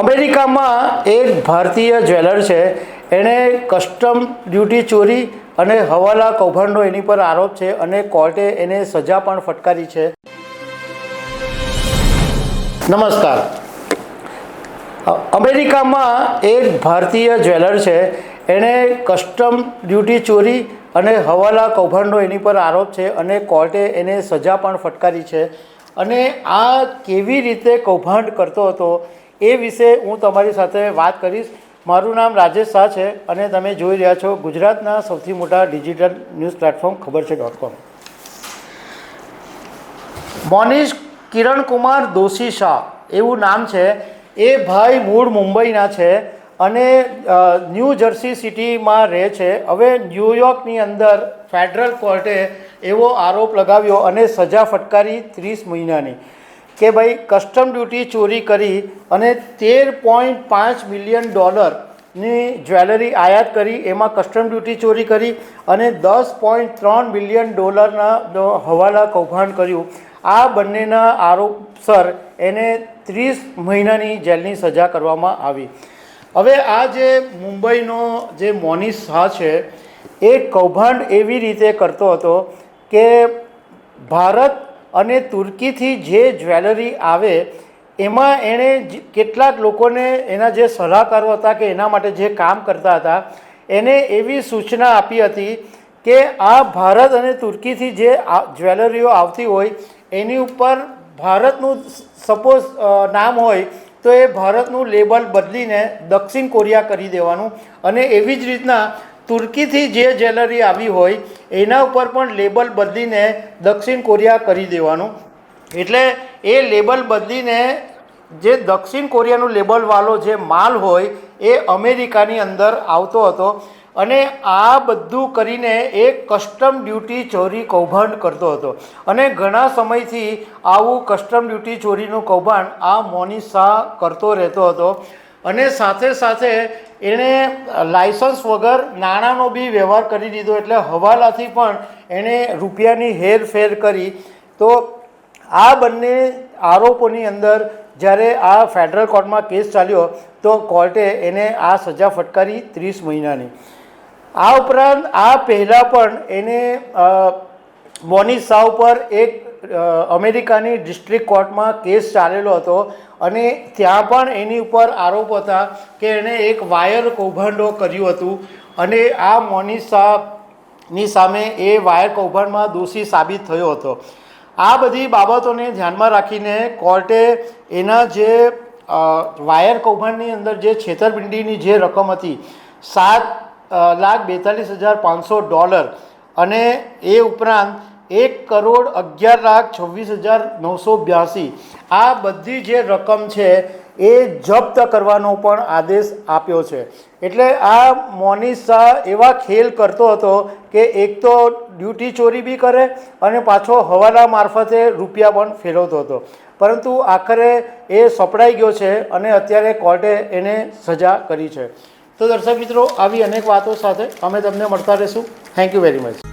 અમેરિકામાં એક ભારતીય જ્વેલર છે, એણે કસ્ટમ ડ્યુટી ચોરી અને હવાલા કૌભાંડનો એની પર આરોપ છે અને કોર્ટે એને સજા પણ ફટકારી છે. નમસ્કાર. અમેરિકામાં એક ભારતીય જ્વેલર છે, એણે કસ્ટમ ડ્યુટી ચોરી અને હવાલા કૌભાંડનો એની પર આરોપ છે અને કોર્ટે એને સજા પણ ફટકારી છે. અને આ કેવી રીતે કૌભાંડ કરતો હતો એ વિશે હું તમારી સાથે વાત કરીશ. મારું નામ રાજેશ શાહ છે અને તમે જોઈ રહ્યા છો ગુજરાતના સૌથી મોટા ડિજિટલ ન્યૂઝ પ્લેટફોર્મ, ખબર છે ડોટ કોમ મોનીશ કિરણકુમાર દોશી શાહ, એવું નામ છે. એ ભાઈ મૂળ મુંબઈના છે અને ન્યૂ જર્સી સિટીમાં રહે છે. હવે ન્યૂયોર્કની અંદર ફેડરલ કોર્ટે એવો આરોપ લગાવ્યો અને સજા ફટકારી ત્રીસ મહિનાની. કે ભાઈ કસ્ટમ ડ્યુટી ચોરી કરી અને તેર પોઈન્ટ પાંચ મિલિયન ડોલરની જ્વેલરી આયાત કરી, એમાં કસ્ટમ ડ્યુટી ચોરી કરી અને દસ પોઈન્ટ ત્રણ મિલિયન ડોલરના હવાલા કૌભાંડ કર્યું. આ બંનેના આરોપસર એને ત્રીસ મહિનાની જેલની સજા કરવામાં આવી. હવે આ જે મુંબઈનો જે મોની શાહ છે, એ કૌભાંડ એવી રીતે કરતો હતો કે ભારત અને તુર્કીથી જે જ્વેલરી આવે, એમાં એણે કેટલાક લોકોને એના જે સલાહકારો હતા કે એના માટે જે કામ કરતા હતા, એને એવી સૂચના આપી હતી કે આ ભારત અને તુર્કીથી જે જ્વેલરીઓ આવતી હોય, એની ઉપર ભારતનું સપોઝ નામ હોય, તો એ ભારતનું લેબલ બદલીને દક્ષિણ કોરિયા કરી દેવાનું. અને એવી જ રીતના તુર્કીથી જે જ્વેલરી આવી હોય એના ઉપર પણ લેબલ બદલીને દક્ષિણ કોરિયા કરી દેવાનું. એટલે એ લેબલ બદલીને જે દક્ષિણ કોરિયાનું લેબલવાળો જે માલ હોય, એ અમેરિકાની અંદર આવતો હતો અને આ બધું કરીને એ કસ્ટમ ડ્યુટી ચોરી કૌભાંડ કરતો હતો. અને ઘણા સમયથી આવું કસ્ટમ ડ્યુટી ચોરીનું કૌભાંડ આ મોની શાહ કરતો રહેતો હતો. અને સાથે સાથે એણે લાયસન્સ વગર નાણાંનો બી વ્યવહાર કરી દીધો એટલે હવાલાથી પણ એણે રૂપિયાની હેરફેર કરી. તો આ બંને આરોપોની અંદર જ્યારે આ ફેડરલ કોર્ટમાં કેસ ચાલ્યો, તો કોર્ટે એને આ સજા ફટકારી ત્રીસ મહિનાની. આ ઉપરાંત આ પહેલાં પણ એને બોની સાવ પર એક અમેરિકાની ડિસ્ટ્રિક્ટ કોર્ટમાં કેસ ચાલેલો હતો અને ત્યાં પણ એની ઉપર આરોપ હતા કે એણે એક વાયર કૌભાંડો કર્યું હતું અને આ મોનિસાની સામે એ વાયર કૌભાંડમાં દોષી સાબિત થયો હતો. આ બધી બાબતોને ધ્યાનમાં રાખીને કોર્ટે એના જે વાયર કૌભાંડની અંદર જે છેતરપિંડીની જે રકમ હતી, સાત લાખ બેતાલીસ હજાર પાંચસો ડોલર અને એ ઉપરાંત એક કરોડ અગિયાર લાખ છવ્વીસ હજાર નવસો બ્યાસી. આ બધી જે રકમ છે એ જપ્ત કરવાનો પણ આદેશ આપ્યો છે. એટલે આ મોની શાહ એવા ખેલ કરતો હતો કે એક તો ડ્યુટી ચોરી બી કરે અને પાછો હવાલા મારફતે રૂપિયા પણ ફેરવતો હતો. પરંતુ આખરે એ સપડાઈ ગયો છે અને અત્યારે કોર્ટે એને સજા કરી છે. તો દર્શક મિત્રો, આવી અનેક વાતો સાથે અમે તમને મળતા રહીશું. Thank you very much